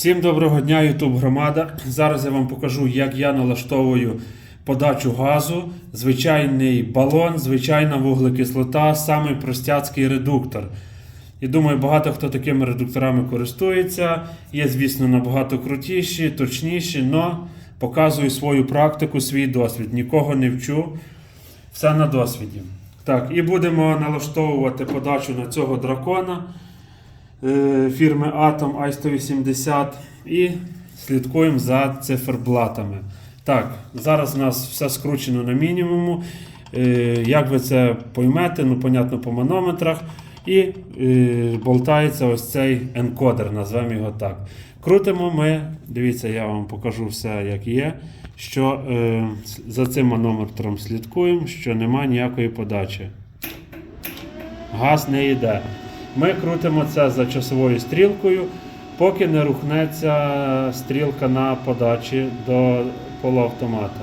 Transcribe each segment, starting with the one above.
Всім доброго дня, YouTube громада. Зараз я вам покажу, як я налаштовую подачу газу, звичайний балон, звичайна вуглекислота, самий простяцький редуктор. І думаю, багато хто такими редукторами користується. Є, звісно, набагато крутіші, точніші, але показую свою практику, свій досвід. Нікого не вчу. Все на досвіді. Так, і будемо налаштовувати подачу на цього дракона фірми Atom i180 і слідкуємо за циферблатами. Так, зараз у нас все скручено на мінімуму. Е, Як ви це поймете, ну, понятно, по манометрах. І е, болтається ось цей енкодер, назвемо його так. Крутимо ми, дивіться, я вам покажу все, як є. Що е, за цим манометром слідкуємо, що немає ніякої подачі. Газ не йде. Ми крутимо це за часовою стрілкою, поки не рухнеться стрілка на подачі до полуавтомата.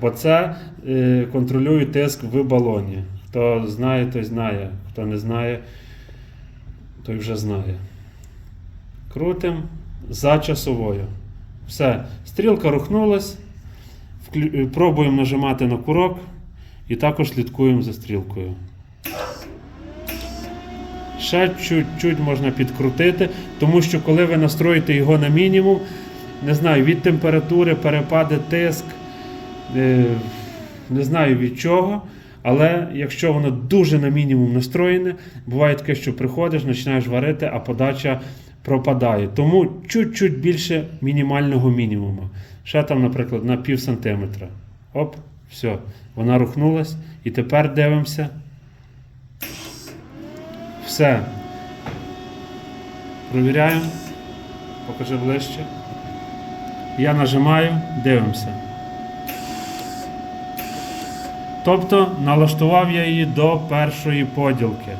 Бо це е, контролює тиск в балоні. Хто знає, той знає. Хто не знає, той вже знає. Крутимо за часовою. Все. Стрілка рухнулась. Пробуємо нажимати на курок і також слідкуємо за стрілкою. Ще чуть-чуть можна підкрутити, тому що коли ви настроїте його на мінімум, не знаю, від температури перепаде тиск, е, не знаю від чого. Але якщо воно дуже на мінімум настроєне, буває таке, що приходиш, починаєш варити, а подача пропадає. Тому чуть-чуть більше мінімального мінімуму. Ще там, наприклад, на пів сантиметра. Оп, все, вона рухнулась. І тепер дивимося. Все. Провіряємо. Покажи ближче. Я нажимаю, дивимося. Тобто налаштував я її до першої поділки.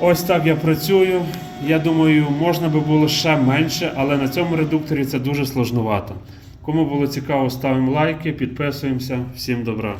Ось так я працюю. Я думаю, можна би було ще менше, але на цьому редукторі це дуже сложновато. Кому було цікаво, ставимо лайки, підписуємося. Всім добра.